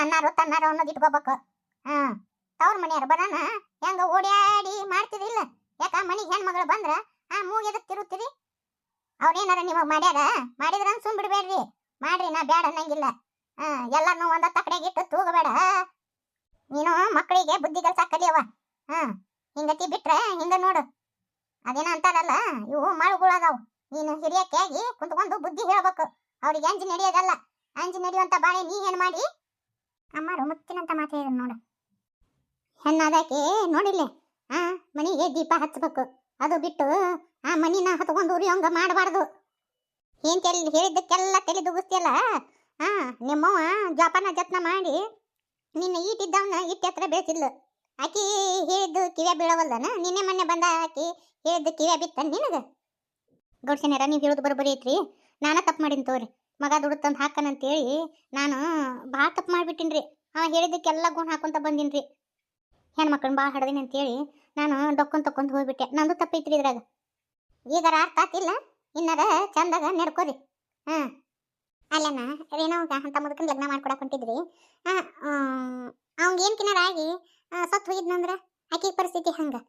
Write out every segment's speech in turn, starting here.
ನನ್ನಾರು ತನ್ನಾರು ಅನ್ನೋದು ಇಟ್ಕೋಬೇಕು. ಹಾ, ತವ್ರ ಮನೆಯವ್ರು ಬರೋಣ ಹೆಂಗ ಓಡ್ಯಾಡಿ ಮಾಡ್ತಿರಿಲ್ಲ ಯಾಕ, ಮನಿಗೆ ಹೆಣ್ಮಗಳು ಬಂದ್ರ, ಆ ಮೂಗ್ ಎದಕ್ ತಿರುತ್ತೀರಿ ಅವ್ರೇನಾರ ನಿಮಗೆ ಮಾಡ್ಯಾರ? ಮಾಡಿದ್ರ ಸುಮ್ ಬಿಡ್ಬೇಡ್ರಿ. ಮಾಡ್ರಿ, ನಾ ಬೇಡ ಅನ್ನಂಗಿಲ್ಲ. ಹಾ, ಎಲ್ಲಾರ್ನು ಒಂದ ತಕಡೆಗೆ ಇಟ್ಟು ತೂಗಬೇಡ. ನೀನು ಮಕ್ಕಳಿಗೆ ಬುದ್ಧಿ ಕೆಲಸ ಕಲಿಯವ ಹಾ, ಹಿಂಗತಿ ಬಿಟ್ರೆ ಹಿಂಗ ನೋಡು. ಅದೇನ ಅಂತಾರಲ್ಲ, ಇವು ಮಾಳುಗಳದಾವು ನೀನು ಹಿರಿಯಕ್ಕೆ ಆಗಿ ಕುಂತ್ಕೊಂಡು ಬುದ್ಧಿ ಹೇಳ್ಬೇಕು. ಅವ್ರಿಗೆ ಅಂಜಿ ನಡೆಯೋದಲ್ಲ ಅಂಜಿ ನಡೆಯುವಂತ ಬಾಳೆ ನೀ ಏನ್ ಮಾಡಿ? ಅಮ್ಮಾರು ಮುತ್ತಿನಂತ ಮಾತು ಹೇಳಿದ್ರು ನೋಡು. ಹೆಣ್ಣಾದಕ್ಕೆ ನೋಡಿಲ್ಲ, ಆ, ಮನಿಗೆ ದೀಪ ಹಚ್ಚಬೇಕು ಅದು ಬಿಟ್ಟು ಆ ಮನಿನ ಹತ್ಕೊಂಡು ಉರಿಯೋಂಗ ಮಾಡಬಾರ್ದು. ತೆಲಿ, ಹೇಳಿದ್ದಕ್ಕೆಲ್ಲ ತಲೆ ದುಗಿಸ್ತಿಯಲ್ಲ ಆ, ನಿಮ್ಮವ್ವ ಜೋಪಾನ ಜತ್ನ ಮಾಡಿ ನಿನ್ನ ಈಟಿದ್ದವನ್ನ ಇಟ್ಟ ಹತ್ರ ಬೆಳೆಸಿದ್ಲು ಆಕಿ ಹೇಳಿದ್ದು ಕಿವಿಯ ಬೀಳವಲ್ಲನ ನಿನ್ನೆ ಮೊನ್ನೆ ಬಂದ ಆಕಿ ಹೇಳಿದ್ದು ಕಿವಿಯ ಬಿತ್ತ ನಿನಗ? ಗೌಡ್ಸೇನಾರ ನೀವು ಹೇಳೋದು ಬರೋಬ್ಬರಿ ಐತ್ರಿ. ನಾನ ತಪ್ಪು ಮಾಡಿನ ತೋರಿ. ಮಗ ದುಡ್ಡು ತಂದು ಹಾಕನಂತೇಳಿ ನಾನು ಭಾಳ ತಪ್ಪು ಮಾಡಿಬಿಟ್ಟಿನ್ರಿ. ಅವ ಹೇಳಿದ್ದಕ್ಕೆಲ್ಲ ಗುಣ ಹಾಕೊಂತ ರೀ ಹೆಣ್ಮಕ್ಳನ್ನ ಭಾಳ ಹಡ್ದೀನಿ ಅಂತೇಳಿ ನಾನು ಡೊಕ್ಕೊಂಡ್ ತಕ್ಕೊಂಡು ಹೋಗ್ಬಿಟ್ಟೆ. ನಂದು ತಪ್ಪೈತ್ರಿ ಇದ್ರಾಗ. ಈಗಾರ ಅರ್ಥ ಆತಿಲ್ಲ. ಇನ್ನರ ಚಂದಾಗ ನೆಡ್ಕೋರಿ. ಹಾಂ. ಅಲ್ಲನ, ಏನೋ ಅಂತ ಮುದುಕನ್ ಲಗ್ನ ಮಾಡ್ಕೊಡಕ್ ಹೊಂಟಿದ್ರಿ. ಅವ್ಗೆ ಏನು ಕಿನಾರ ಆಗಿ ಸತ್ತು ಹೋಗಿದ್ನಂದ್ರ ಆಕಿ ಪರಿಸ್ಥಿತಿ ಹಂಗೆ?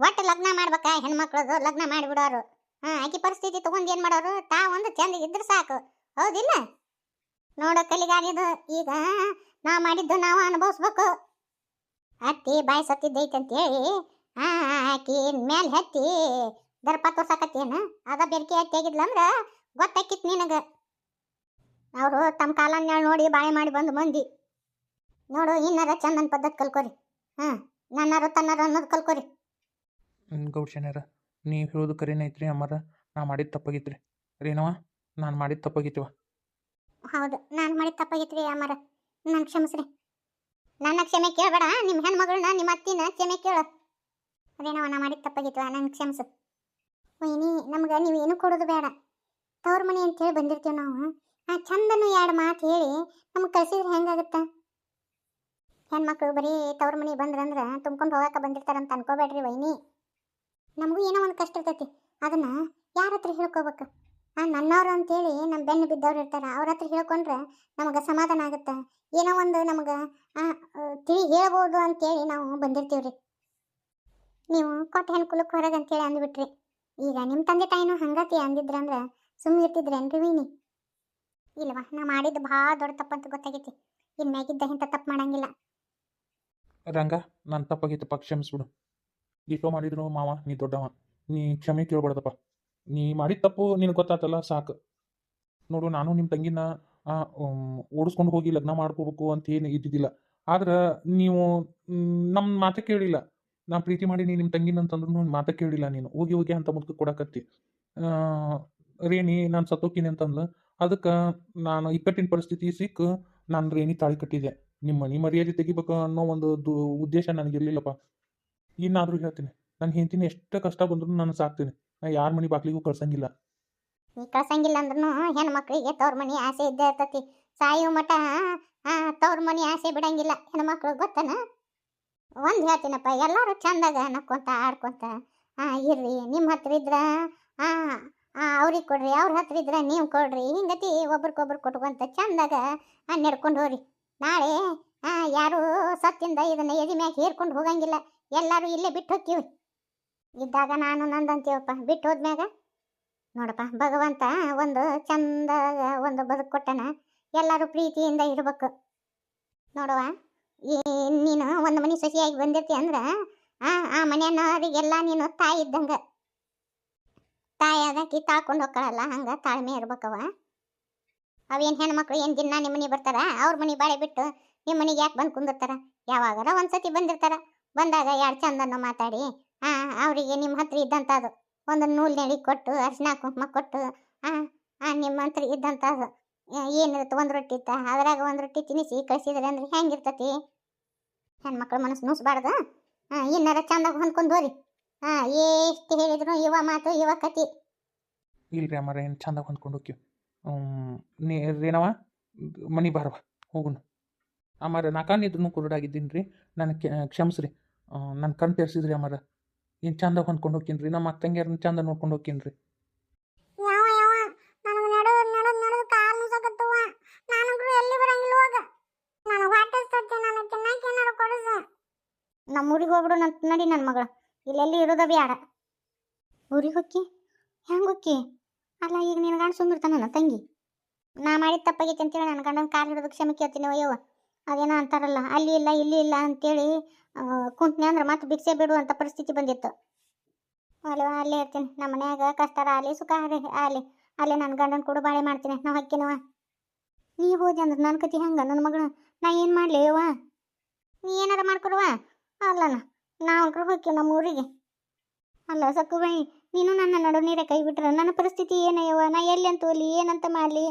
ಒಟ್ಟು ಲಗ್ನ ಮಾಡ್ಬೇಕಾ? ಹೆಣ್ಮಕ್ಳದು ಲಗ್ನ ಮಾಡಿಬಿಡೋರು. ಹಾ ಆಕಿ ಪರಿಸ್ಥಿತಿ ತಗೊಂಡ್ ಏನ್ ಮಾಡೋರು? ತಾ ಒಂದು ಚಂದ ಇದ್ರ ಸಾಕು. ಹೌದಿಲ್ಲ? ನೋಡ ಕಲಿಗಾರಿದು ಈಗ ನಾ ಮಾಡಿದ್ದು ನಾವು ಅನುಭವಿಸ್ಬೇಕು. ಅತ್ತಿ ಬಾಯಿ ಸತ್ತಿದ್ದೈತೆ ಅಂತೇಳಿ ಆ ಆಕಿ ಮೇಲೆ ಹತ್ತಿ ದರ್ಪ ತೋರ್ಸಕತ್ತೇನ? ಅದ ಬೆರ್ಕೆ ಹತ್ತಿಯಾಗಿದ್ಲ ಅಂದ್ರ ಗೊತ್ತಾಕಿತ್ ನಿನಗ. ಅವರು ತಮ್ಮ ಕಾಲನ್ನ ನೋಡಿ ಬಾಳೆ ಮಾಡಿ ಬಂದು ಮಂದಿ. ನೋಡು, ಇನ್ನಾರ ಚಂದನ್ ಪದ್ಧತಿ ಕಲ್ಕೋರಿ. ಹಾ ನನ್ನಾರು ತನ್ನಾರು ಅನ್ನೋದು ಕಲ್ಕೋರಿ. ಗೌಡ್ಶನ್ಯಾರ ನೀವು ಹೇಳೋದು ಕರೆನೇ ಐತ್ರಿ ಅಮ್ಮಾರ, ನಾ ಮಾಡಿದ ತಪ್ಪಾಗಿತ್ರಿ. ರೇನವ ನಾನು ಮಾಡಿದ ತಪ್ಪಾಗಿತ್ತೀವ ಹೌದು, ನಾನು ಮಾಡಿದ ತಪ್ಪಾಗಿತ್ರಿ ಅಮ್ಮರ. ನನ್ನ ಕ್ಷಮಿಸ್ರಿ. ನನ್ನ ಕ್ಷಮೆ ಕೇಳಬೇಡ ನಿಮ್ಮ ಹೆಣ್ಮಗಳನ್ನ ನಿಮ್ಮ ಅತ್ತಿನ ಕ್ಷಮೆ ಕೇಳು. ಅದೇನವ ನಾ ಮಾಡಿದ ತಪ್ಪಾಗಿತ್ವ ನನ್ನ ಕ್ಷಮಿಸು. ವೈನಿ, ನಮ್ಗೆ ನೀವು ಏನು ಕೊಡೋದು ಬೇಡ. ತವ್ರ ಮನೆ ಅಂತೇಳಿ ಬಂದಿರ್ತೀವಿ ನಾವು. ಆ ಚಂದನು ಎರಡು ಮಾತು ಹೇಳಿ ನಮ್ಗೆ ಕಳ್ಸಿದ್ರೆ ಹೆಂಗಾಗುತ್ತೆ? ಹೆಣ್ಮಕ್ಳು ಬರೀ ತವ್ರ ಮನೆ ಬಂದ್ರಂದ್ರೆ ತುಂಬ್ಕೊಂಡು ಹೋಗಕ್ಕೆ ಬಂದಿರ್ತಾರಂತ ಅನ್ಕೋಬೇಡ್ರಿ ವೈನಿ. ನಮಗೂ ಏನೋ ಒಂದು ಕಷ್ಟ ಇರ್ತೈತಿ. ಅದನ್ನ ಯಾರ ಹತ್ರ ಹೇಳ್ಕೋಬೇಕು? ಆ, ನನ್ನವ್ರು ಅಂತೇಳಿ ನಮ್ಮ ಬೆನ್ನು ಬಿದ್ದವ್ರು ಇರ್ತಾರೆ. ಅವ್ರ ಹತ್ರ ಹೇಳ್ಕೊಂಡ್ರೆ ನಮಗೆ ಸಮಾಧಾನ ಆಗುತ್ತೆ. ಏನೋ ಒಂದು ನಮಗೆ ತಿಳಿ ಹೇಳ್ಬೋದು ಅಂತೇಳಿ ನಾವು ಬಂದಿರ್ತೀವ್ರಿ. ನೀವು ಕೊಟ್ಟ ಹೆಣ್ಕುಲಕ್ಕೆ ಹೊರಗೆ ಅಂತೇಳಿ ಅಂದ್ಬಿಟ್ರಿ. ಈಗ ನಿಮ್ಮ ತಂದೆ ತಾಯಿನೂ ಹಂಗತಿ ಅಂದಿದ್ರಂದ್ರೆ ಸುಮ್ಮನೆ ಇರ್ತಿದ್ರೇನ್ರಿ ವೀನಿ ಇಲ್ವಾ? ನಾ ಮಾಡಿದ್ದು ಭಾಳ ದೊಡ್ಡ ತಪ್ಪಂತ ಗೊತ್ತಾಗೈತಿ. ಇನ್ಮ್ಯಾಗಿದ್ದ ಇಂಥ ತಪ್ಪು ಮಾಡಂಗಿಲ್ಲ. ರಂಗ ನಾನು ಪಕ್ಷ ಕ್ಷಮಿಸ್ಬಿಡು. ಈಟೋ ಮಾಡಿದ್ರು ಮಾವ, ನೀ ದೊಡ್ಡವ, ನೀ ಕ್ಷಮೆ ಕೇಳ್ಬಾರ್ದಪ್ಪ. ನೀ ಮಾಡಿದ ತಪ್ಪು ನಿನಗೆ ಗೊತ್ತಾತಲ್ಲ, ಸಾಕು. ನೋಡು, ನಾನು ನಿಮ್ಮ ತಂಗಿನ ಓಡಿಸ್ಕೊಂಡು ಹೋಗಿ ಲಗ್ನ ಮಾಡ್ಕೋಬೇಕು ಅಂತ ಏನು ಇದ್ದಿದ್ದಿಲ್ಲ. ಆದ್ರೆ ನೀವು ನಮ್ಮ ಮಾತ ಕೇಳಿಲ್ಲ. ನಾ ಪ್ರೀತಿ ಮಾಡಿ ನೀ ನಿಮ್ಮ ತಂಗಿನ ಅಂತಂದ್ರು ಮಾತ ಕೇಳಿಲ್ಲ ನೀನು. ಹೋಗಿ ಹೋಗಿ ಅಂತ ಮುದ್ಕ ಕೊಡಕತ್ತಿ. ರೇಣಿ, ನಾನು ಸತ್ತೋಕಿನಿ ಅಂತಂದ್ಲು. ಅದಕ್ಕೆ ನಾನು ಇಕ್ಕಟ್ಟಿನ ಪರಿಸ್ಥಿತಿ ಸಿಕ್ಕು ನಾನು ರೇಣಿ ತಾಳಿ ಕಟ್ಟಿದೆ. ನಿಮ್ಮ ಮನೆ ಮರ್ಯಾದೆ ತೆಗಿಬೇಕು ಅನ್ನೋ ಒಂದು ಉದ್ದೇಶ ನನಗಿರ್ಲಿಲ್ಲಪ್ಪ. ಇನ್ನಾದರೂ ಹೇಳ್ತೀನಿ. ನನ್ನ ಹೆಂಡತಿನ ಎಷ್ಟು ಕಷ್ಟ ಬಂದರೂ ನಾನು ಸಾಕ್ತೀನಿ. ನಾ ಯಾರ ಮನೆ ಬಾಗ್ಲಿಗೂ ಕಳ್ಸಂಗಿಲ್ಲ. ನೀ ಕಳ್ಸಂಗಿಲ್ಲ ಅಂದ್ರೂ ಹೆಣ್ಮಕ್ಳಿಗೆ ತವ್ರ ಮನೆ ಆಸೆ ಇದ್ದೇ ಇರ್ತತಿ. ಸಾಯೋ ಮಠ ತವ್ರ ಮನೆ ಆಸೆ ಬಿಡಂಗಿಲ್ಲ. ಹೆಣ್ಮಕ್ಳು ಗೊತ್ತನ? ಒಂದು ಹೇಳ್ತೀನಪ್ಪ, ಎಲ್ಲರೂ ಚಂದಾಗ ನಕ್ಕೊಂತ, ಆಡ್ಕೊಂತ ಇರ್ರಿ. ನಿಮ್ಮ ಹತ್ರ ಇದ್ರ ಅವ್ರಿಗೆ ಕೊಡ್ರಿ. ಅವ್ರ ಹತ್ರ ಇದ್ರ ನೀವು ಕೊಡ್ರಿ. ಹಿಂಗತಿ ಒಬ್ರಿಗೊಬ್ರು ಕೊಟ್ಕೊಂತ ಚಂದಾಗ ನಡ್ಕೊಂಡು ಹೋಗ್ರಿ ನಾಳೆ ಯಾರು ಸತ್ತಿಂದ ಇದನ್ನ ಎದಿ ಮ್ಯಾಗ ಹೇರ್ಕೊಂಡು ಹೋಗಂಗಿಲ್ಲ. ಎಲ್ಲರೂ ಇಲ್ಲೇ ಬಿಟ್ಟು ಹೋಗ್ತೀವಿ. ಇದ್ದಾಗ ನಾನು ನಂದಂತೀವಪ್ಪ ಬಿಟ್ಟು ಹೋದ್ಮ್ಯಾಗ ನೋಡಪ್ಪ, ಭಗವಂತ ಒಂದು ಚಂದ ಒಂದು ಬದುಕು ಕೊಟ್ಟನ, ಎಲ್ಲರೂ ಪ್ರೀತಿಯಿಂದ ಇರಬೇಕು. ನೋಡುವ, ಈ ನೀನು ಒಂದು ಮನೆ ಸೊಸೆಯಾಗಿ ಬಂದಿರ್ತಿ ಅಂದ್ರೆ, ಆ ಆ ಮನೆಯನ್ನವರಿಗೆಲ್ಲ ನೀನು ತಾಯಿ ಇದ್ದಂಗ. ತಾಯಿ ಅದಕ್ಕೆ ತಾಳ್ಕೊಂಡು ಹೋಗ್ಕೊಳ್ಳಲ್ಲ ಹಂಗೆ ತಾಳ್ಮೆ ಇರ್ಬೇಕವ ಅವೇನು ಹೆಣ್ಮಕ್ಳು ಏನು ದಿನ ನಿಮ್ಮ ಮನೆ ಬರ್ತಾರ, ಅವ್ರ ಮನೆ ಬಾಳೆ ಬಿಟ್ಟು ನಿಮ್ಮ ಮನೆಗೆ ಯಾಕೆ ಬಂದು ಕುಂದಿರ್ತಾರ? ಯಾವಾಗಾರ ಒಂದ್ಸತಿ ಬಂದಿರ್ತಾರ. ಬಂದಾಗ ಎರಡು ಚಂದನ್ನು ಮಾತಾಡಿ? ಆ, ಅವರಿಗೆ ನಿಮ್ಮ ಹತ್ರ ಇದ್ದಂಥದ್ದು ಒಂದು ನೂಲ್ ನೆಡಿ ಕೊಟ್ಟು ಅರಿಶಿನ ಕುಂಕುಮ ಕೊಟ್ಟು, ಆ ನಿಮ್ಮ ಹತ್ರ ಇದ್ದಂಥದ್ದು ಏನಿರುತ್ತೆ? ಒಂದು ರೊಟ್ಟಿ ಇತ್ತ? ಅದ್ರಾಗ ಒಂದು ರೊಟ್ಟಿ ತಿನ್ನಿಸಿ ಕಳಿಸಿದ್ರೆ ಅಂದ್ರೆ ಹೆಂಗಿರ್ತತಿ? ಹೆಣ್ಮಕ್ಳು ಮನಸ್ಸು ನುಸ್ಬಾರ್ದು. ಹಾಂ ಏನಾರ ಹೊಂದ್ಕೊಂಡು ಹೋರಿ. ಹಾಂ ಎಷ್ಟು ಹೇಳಿದ್ರು ಇವ ಮಾತು ಇವ ಕತಿ ಇಲ್ರಿ ಅಮ್ಮಾರ ಏನು ಚಂದ ಹೊಂದ್ಕೊಂಡು ಹೋಗ್ತೀವಿ ನೀ ಮನಿ ಮನೆ ಬಾರವ ಹೋಗುಣ ಅಮ್ಮಾರ ನಾಕಾನಿದ್ರು ಕುರುಡಾಗಿದ್ದೀನಿ ರೀ ನನಗೆ ಕ್ಷಮಿಸ್ರಿ. ನನ್ನ ಕಣ್ ತೆರ್ಸಿದ್ರಿ ಅಮ್ಮರ ಏನು ಚಂದ ಹೊಂದ್ಕೊಂಡು ಹೋಗ್ತೀನಿ ನಮ್ಮ ಅಕ್ಕಂಗ್ಯಾರನ್ನ ಚಂದ ನೋಡ್ಕೊಂಡು ಹೋಗ್ತೀನಿ ರೀ ನಮ್ಮ ಊರಿಗೆ ಹೋಗ್ಬಿಡು ನನ್ನ ನಡಿ ನನ್ನ ಮಗಳು. ಇಲ್ಲೆಲ್ಲಿ ಇರೋದ ಬ್ಯಾಡ. ಊರಿಗೆ ಹೊಕ್ಕಿ? ಹೆಂಗೆ ಹೊಕ್ಕಿ? ಅಲ್ಲ ಈಗ ನಿನ್ನ ಗಂಡ ಸುಂದಿರ್ತಾನ ನನ್ನ ತಂಗಿ? ನಾ ಮಾಡಿದ ತಪ್ಪಾಗೈತಿ ಅಂತೇಳಿ ನನ್ನ ಗಂಡನ ಕಾರ್ ಹಿಡಿದು ಕ್ಷಮೆ ಕೇಳ್ತೀನಿ ಅಯ್ಯವ್ವ. ಅದೇನೋ ಅಂತಾರಲ್ಲ, ಅಲ್ಲಿ ಇಲ್ಲ, ಇಲ್ಲಿ ಇಲ್ಲ ಅಂತೇಳಿ ಕುಂತ್ನೆ ಅಂದ್ರೆ ಮತ್ತೆ ಭಿಕ್ಷೆ ಬಿಡುವಂಥ ಪರಿಸ್ಥಿತಿ ಬಂದಿತ್ತು. ಅಲ್ವಾ ಅಲ್ಲೇ ಇರ್ತೀನಿ, ನಮ್ಮ ಮನ್ಯಾಗ ಕಷ್ಟರ ಆಗಲಿ ಸುಖ ಆಗಲಿ ಅಲ್ಲಿ, ಅಲ್ಲೇ ನನ್ನ ಗಂಡನ ಕೂಡ ಬಾಳೆ ಮಾಡ್ತೀನಿ, ನಾವು ಹಕ್ಕಿನವ. ನೀ ಹೋದೆ ಅಂದ್ರೆ ನನ್ನ ಕತಿ ಹಂಗ ನನ್ನ ಮಗಳು, ನಾ ಏನು ಮಾಡಲಿ ಯವ್ವ ನೀ ಏನಾರ ಮಾಡ್ಕೊಡುವ? ಅಲ್ಲನ, ನಾವು ಅಂಕರು ಹೋಗ್ತೀವಿ ನಮ್ಮ ಊರಿಗೆ. ಅಲ್ಲ ಸಕ್ಕು ಬೈ ನೀನು ನನ್ನ ನಡು ನೀರೇ ಕೈ ಬಿಟ್ರೆ, ನನ್ನ ಪರಿಸ್ಥಿತಿ ಏನಯ್ಯವ ನಾ ಎಲ್ಲಿ ಅಂತ ಹೋಗ್ಲಿ ಏನಂತ ಮಾಡಲಿ?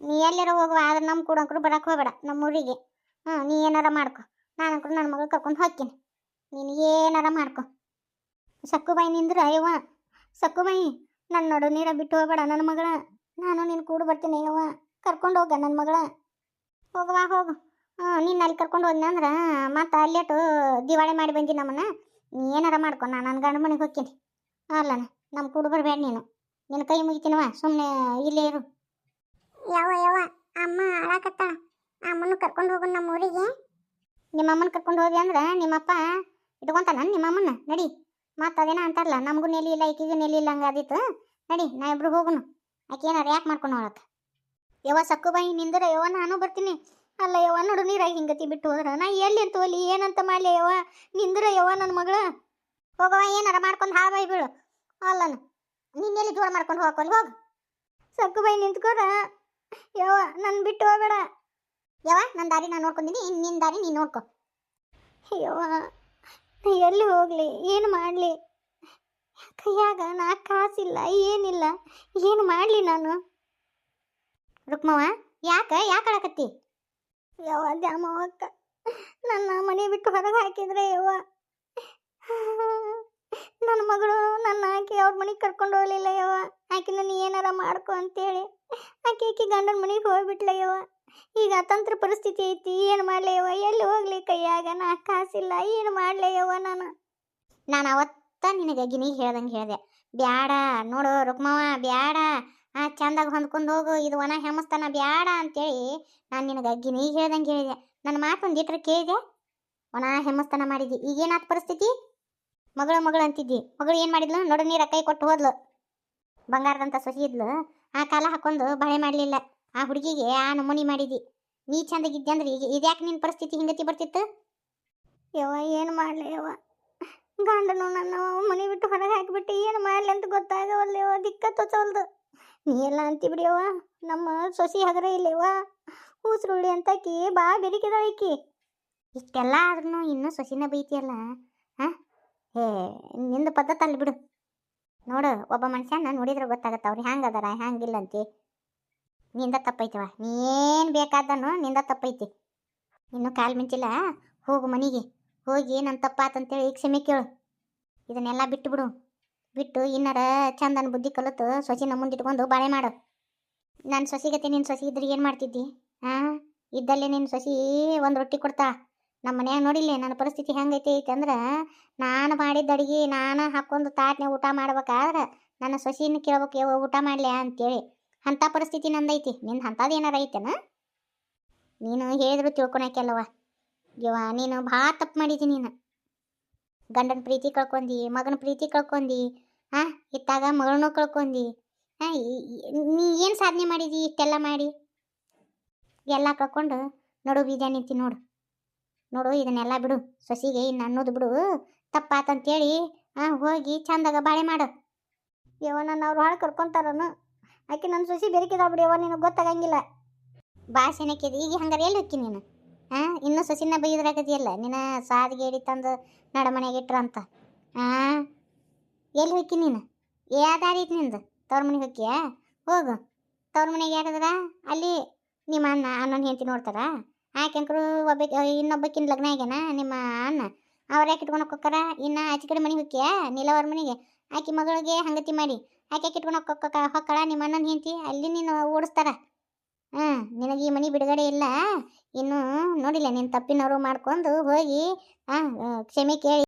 ನೀ ಎಲ್ಲಾರ ಹೋಗುವ? ಆದ್ರೆ ನಮ್ಮ ಕೂಡ ಅಂಕರು ಬರಕ್ಕೆ ಹೋಗಬೇಡ, ನಮ್ಮ ಊರಿಗೆ. ಹಾಂ ನೀ ಏನಾರ ಮಾಡ್ಕೊ. ನಾನು ಅಂಕರು ನನ್ನ ಮಗಳು ಕರ್ಕೊಂಡು ಹೋಗ್ತೀನಿ. ನೀನು ಏನಾರ ಮಾಡ್ಕೊ. ಸಕ್ಕುಬಾಯಿ ನಿಂದ್ರ, ಅಯ್ಯವ್ವ. ಸಕ್ಕುಬಾಯಿ ನನ್ನ ನಡು ನೀರ ಬಿಟ್ಟು ಹೋಗಬೇಡ ನನ್ನ ಮಗಳ. ನಾನು ನಿನ್ನ ಕೂಡ ಬರ್ತೀನಿ, ಅಯ್ಯವ್ವ. ಕರ್ಕೊಂಡು ಹೋಗ ನನ್ನ ಮಗಳ. ಹೋಗುವ, ಹೋಗು. ಹ್ಞೂ ನೀನು ಅಲ್ಲಿ ಕರ್ಕೊಂಡು ಹೋದ್ನ ಅಂದ್ರೆ, ಮತ್ತೆ ಅಲ್ಲೇಟು ದಿವಾಳಿ ಮಾಡಿ ಬಂದಿ ನಮ್ಮನ್ನ. ನೀ ಏನಾರ ಮಾಡ್ಕೊ, ನಾನು ನನ್ನ ಗಂಡ ಮನೆಗೆ ಹೋಗ್ತೀನಿ. ಅಲ್ಲನ ನಮ್ಮ ಕೂಡ ಬರಬೇಡ ನೀನು. ನಿನ್ನ ಕೈ ಮುಗಿತೀನವ ಸುಮ್ಮನೆ ಇಲ್ಲೇ ಇರು. ಯಾವ ಯಾವ ಅಮ್ಮ ಆಳಾಕತ್ತಾಳ ಅಮ್ಮನ ಕರ್ಕೊಂಡು ಹೋಗು ನಮ್ಮ ಊರಿಗೆ. ನಿಮ್ಮ ಅಮ್ಮನ ಕರ್ಕೊಂಡು ಹೋಗಿ ಅಂದ್ರೆ ನಿಮ್ಮಪ್ಪ ಇಟ್ಕೊಂತಾನ ನಿಮ್ಮ ಅಮ್ಮನ ನಡಿ. ಮತ್ತೆ ಅದೇನ ಅಂತಾರಲ್ಲ, ನಮಗೂ ನೆಲಿ ಇಲ್ಲ, ಈಕಿಗೂ ನೆಲಿ ಇಲ್ಲ ಹಂಗಾದಿತ್ತು ನಡಿ, ನಾ ಇಬ್ರು ಹೋಗುನು. ಆಕೆ ಏನಾರ ಯಾಕೆ ಮಾಡ್ಕೊಂಡು ಹೋಗಕ್ಕೆ ಯವ್ವ ಸಕ್ಕುಬಾಯಿ ನಿಂದ್ರ ಯವ ನಾನು ಬರ್ತೀನಿ. ಅಲ್ಲ ಯವ ನೋಡು ನೀರಾಗಿ ಹಿಂಗತಿ ಬಿಟ್ಟು ಹೋದ್ರ. ನಾ ಎಲ್ಲಿ ಅಂತ ಹೋಲಿ ಏನಂತ ಮಾಡ್ಲಿ ಯವ ನಿಂದ್ರ ಯವ ನನ್ನ ಮಗಳು. ಹೋಗವ ಏನಾರ ಮಾಡ್ಕೊಂಡು ಹಾಳು ಬಾಯಿ ಬೀಳು ಅಲ್ಲನ ನಿನ್ನೆಲ್ಲಿ ಜೋರ ಮಾಡ್ಕೊಂಡು ಹೋಗ್ಕೊಂಡು ಹೋಗು. ಸಕ್ಕುಬಾಯಿ ನಿಂತ್ಕೋರ. ಯವ್ವ ನನ್ನ ಬಿಟ್ಟು ಹೋಗಬೇಡ. ಯವ್ವ ನನ್ನ ದಾರಿ ನಾನು ನೋಡ್ಕೊಂಡಿನಿ ನಿನ್ನ ದಾರಿ ನೀನು ನೋಡ್ಕೊ. ಯವ್ವ ಎಲ್ಲಿ ಹೋಗ್ಲಿ? ಏನು ಮಾಡಲಿ? ಕೈಯಾಗ ನಾ ಕಾಸಿಲ್ಲ, ಏನಿಲ್ಲ. ಏನು ಮಾಡಲಿ ನಾನು? ರುಕ್ಮವ್ವ, ಯಾಕ, ಯಾಕೆ ಅಳಕತ್ತಿ? ಯವ್ವ ದ್ಯಾಮವ್ವಕ್ಕ ನನ್ನ ಮನೆ ಬಿಟ್ಟು ಹೊರಗೆ ಹಾಕಿದ್ರೆ ಯವ್ವ. ನನ್ನ ಮಗಳು ನನ್ನ ಆಕೆ ಅವ್ರ ಮನೆಗೆ ಕರ್ಕೊಂಡು ಹೋಗ್ಲಿಲ್ಲ ಯವ್ವ ಆಕೆ ನನ್ನ ಏನಾರ ಮಾಡ್ಕೊ ಅಂತೇಳಿ. ಆಕೆ ಆಕೆ ಗಂಡನ ಮನೆಗೆ ಹೋಗ್ಬಿಟ್ಲ ಯವ್ವ ಈಗ ಅತಂತ್ರ ಪರಿಸ್ಥಿತಿ ಐತಿ, ಏನು ಮಾಡ್ಲಿ ಯವ್ವ ಎಲ್ಲಿ ಹೋಗ್ಲಿ ಕೈಯಾಗ? ನಾ ಕಾಸಿಲ್ಲ, ಏನು ಮಾಡ್ಲಿ ಯವ್ವ ನಾನು? ನಾನು ಅವತ್ತ ನಿನಗೆ ಗಿನಿ ಹೇಳ್ದಂಗೆ ಹೇಳಿದೆ. ಬ್ಯಾಡ ನೋಡು ರುಕ್ಮವ್ವ, ಬ್ಯಾಡ. ಆ ಚಂದಾಗ ಹೊಂದ್ಕೊಂಡು ಹೋಗು, ಇದು ಒಣ ಹೆಮಸ್ತನ ಬ್ಯಾಡ ಅಂತೇಳಿ ನಾನು ನಿನಗೆ ಗಿನಿ ಹೇಳ್ದಂಗೆ ಹೇಳಿದೆ. ನನ್ನ ಮಾತು ಒಂದು ಇಟ್ರೆ ಕೇಳಿದೆ? ಒಣ ಹೆಮ್ಮಸ್ತನ ಮಾಡಿದ್ದಿ ಈಗೇನಾದ ಪರಿಸ್ಥಿತಿ? ಮಗಳು ಮಗಳು ಅಂತಿದ್ದಿ. ಮಗಳು ಏನು ಮಾಡಿದ್ಲು? ನೋಡು, ನೀರ ಕೈ ಕೊಟ್ಟು ಹೋದ್ಲು. ಬಂಗಾರದಂತ ಸೊಸಿ ಇದ್ಲು. ಆ ಕಾಲ ಹಾಕೊಂಡು ಬಳೆ ಮಾಡಲಿಲ್ಲ. ಆ ಹುಡುಗಿಗೆ ಆ ನಮೂನಿ ಮಾಡಿದಿ ನೀ ಚಂದಾಗಿದ್ದೆ ಅಂದ್ರೆ ಈಗ ಇದ್ಯಾಕೆ ನಿನ್ನ ಪರಿಸ್ಥಿತಿ ಹಿಂಗತಿ ಬರ್ತಿತ್ತು? ಯವ್ವ, ಏನು ಮಾಡಲಿ ಯವ್ವ? ಗಂಡನು ನನ್ನ ಮನೆ ಬಿಟ್ಟು ಹೊರಗೆ ಹಾಕಿಬಿಟ್ಟು ಏನು ಮಾಡಲಿ ಅಂತ ಗೊತ್ತಾಗವಲ್ಲ ದಿಕ್ಕ ತೋಚವಲ್ದು ನೀ ಎಲ್ಲ ಅಂತಿ ಬಿಡಿಯವ್ವ ನಮ್ಮ ಸೊಸಿ ಹಗರ ಇಲ್ಲವ್ವ ಅಂತ ಅಂತಕಿ, ಬಾ ಬೆರಿಕಿದಾಳ ಈಕಿ. ಇಷ್ಟೆಲ್ಲ ಆದ್ರೂ ಇನ್ನೂ ಸೊಸಿನ ಬೈತಿಯಲ್ಲ ಹಾಂ ಏ ನಿಂದು ಪದ್ಧತಿ ಅಲ್ಲಿ ಬಿಡು. ನೋಡು, ಒಬ್ಬ ಮನುಷ್ಯನ ನೋಡಿದ್ರೆ ಗೊತ್ತಾಗತ್ತ ಅವ್ರು ಹ್ಯಾಂಗ ಅದಾರ ಹ್ಯಾಂಗಿಲ್ಲ ಅಂತಿ ನಿಂದ ತಪ್ಪೈತವ ನೀನು ಬೇಕಾದನು ನಿಂದ ತಪ್ಪೈತಿ. ಇನ್ನು ಕಾಲು ಮಿಂಚಿಲ್ಲ. ಹೋಗು ಮನೆಗೆ. ಹೋಗಿ ನನ್ನ ತಪ್ಪಾತಂತೇಳಿ ಕ್ಷಮೆ ಕೇಳು. ಇದನ್ನೆಲ್ಲ ಬಿಟ್ಟು ಬಿಡು ಬಿಟ್ಟು ಇನ್ನರ ಚಂದನ ಬುದ್ಧಿ ಕಲಿತು ಸೊಸಿನ ಮುಂದಿಟ್ಕೊಂಡು ಬಾಳೆ ಮಾಡು. ನನ್ನ ಸೊಸಿಗತೆ ನಿನ್ನ ಸೊಸಿ ಇದ್ರೆ ಏನು ಮಾಡ್ತಿದ್ದಿ? ಹಾಂ ಇದ್ದಲ್ಲೇ ನಿನ್ನ ಸೊಸಿ ಒಂದು ರೊಟ್ಟಿ ಕೊಡ್ತಾ. ನಮ್ಮ ಮನ್ಯಾಗ ನೋಡಿಲ್ಲ ನನ್ನ ಪರಿಸ್ಥಿತಿ ಹೆಂಗೈತಿ ಐತಿ ಅಂದ್ರೆ ನಾನು ಮಾಡಿದ ಅಡಿಗೆ ನಾನು ಹಾಕೊಂಡು ತಾಟ್ನೆ ಊಟ ಮಾಡ್ಬೇಕಾದ್ರೆ ನನ್ನ ಸೊಸಿನ ಕೇಳ್ಬೇಕು ಊಟ ಮಾಡಲಿ ಅಂತೇಳಿ. ಅಂಥ ಪರಿಸ್ಥಿತಿ ನಂದೈತಿ. ನಿಂದು ಅಂಥದ್ದು ಏನಾರ ಐತೆನ? ನೀನು ಹೇಳಿದ್ರು ತಿಳ್ಕೊಳಕ್ಕೆಲ್ಲವ. ಇವ ನೀನು ಭಾಳ ತಪ್ಪು ಮಾಡಿದಿ ನೀನು. ಗಂಡನ ಪ್ರೀತಿ ಕಳ್ಕೊಂಡಿ, ಮಗನ ಪ್ರೀತಿ ಕಳ್ಕೊಂಡಿ ಹಾಂ ಇತ್ತಾಗ ಮಗಳನ್ನೂ ಕಳ್ಕೊಂಡಿ ಹಾಂ ನೀ ಏನು ಸಾಧನೆ ಮಾಡಿದಿ ಇಷ್ಟೆಲ್ಲ ಮಾಡಿ? ಎಲ್ಲ ಕಳ್ಕೊಂಡು ನಡು ಬೀಜ ನಿಂತಿ ನೋಡು. ನೋಡು ಇದನ್ನೆಲ್ಲ ಬಿಡು, ಸೊಸಿಗೆ ಇನ್ನು ಅನ್ನೋದು ಬಿಡು. ತಪ್ಪಾತಂತೇಳಿ ಹಾಂ ಹೋಗಿ ಚಂದಾಗ ಬಾಳೆ ಮಾಡು. ಯವ ನನ್ನ ಅವ್ರು ಹಾಳು ಕರ್ಕೊಂತಾರನು ಆಕೆ ನನ್ನ ಸೊಸಿ ಬೆರಕಿದ ಬಿಡಿ ಯವ ನಿನಗೆ ಗೊತ್ತಾಗಂಗಿಲ್ಲ. ಭಾಷೆನಕ್ಕಿದೆ ಈಗ ಹಂಗಾರೆ ಎಲ್ಲಿ ಹೋಕ್ಕಿ ನೀನು? ಹಾಂ ಇನ್ನೂ ಸೊಸಿನ ಬೈದ್ರಾಗದಿಯಲ್ಲ, ನಿನ್ನ ಸಾದಿಗೆ ಎಡಿ ತಂದು ನಡಮನೆಗೆ ಇಟ್ರ ಅಂತ. ಹಾಂ ಎಲ್ಲಿ ಹೋಕ್ಕಿ ನೀನು? ಯಾ ದಾರಿ ಐತಿ ನಿಂದು? ತವ್ರ ಮನೆಗೆ ಹೋಕ್ಕಿಯಾ ಹೋಗು. ತವ್ರ ಮನೆಗೆ ಯಾಕಂದ್ರೆ ಅಲ್ಲಿ ನಿಮ್ಮ ಅಣ್ಣ, ಅಣ್ಣನ ಹೆಂಡತಿ ನೋಡ್ತಾರ? ಆಕೆಂಕರು ಒಬ್ಬ ಇನ್ನೊಬ್ಬಕ್ಕಿನ ಲಗ್ನ ಆಗ್ಯಾನ, ನಿಮ್ಮ ಅಣ್ಣ. ಅವ್ರು ಯಾಕೆ ಇಟ್ಕೊಂಡು ಹೋಗ್ತಾರ ಇನ್ನ ಆಚೆ ಕಡೆ ಮನೆಗೆ ಹೋಗ್ಯಾರ ನೀಲವ್ರ ಮನೆಗೆ. ಆಕೆ ಮಗಳಿಗೆ ಹಂಗತಿ ಮಾಡಿ. ಆಕೆ ಇಟ್ಕೊಂಡು ಹೋಗ್ಕೊಕ್ಕ ಹೊಕ್ಕಳ? ನಿಮ್ಮ ಅಣ್ಣನ ಹೆಂಡತಿ, ಅಲ್ಲಿ ನೀನು ಓಡಿಸ್ತಾರ. ಹಾಂ ನಿನಗೆ ಈ ಮನೆ ಬಿಡುಗಡೆ ಇಲ್ಲ. ಇನ್ನು ನೋಡಿಲ್ಲ, ನೀನು ತಪ್ಪಿನವರು ಮಾಡ್ಕೊಂಡು ಹೋಗಿ ಹಾಂ ಕ್ಷಮೆ ಕೇಳಿ.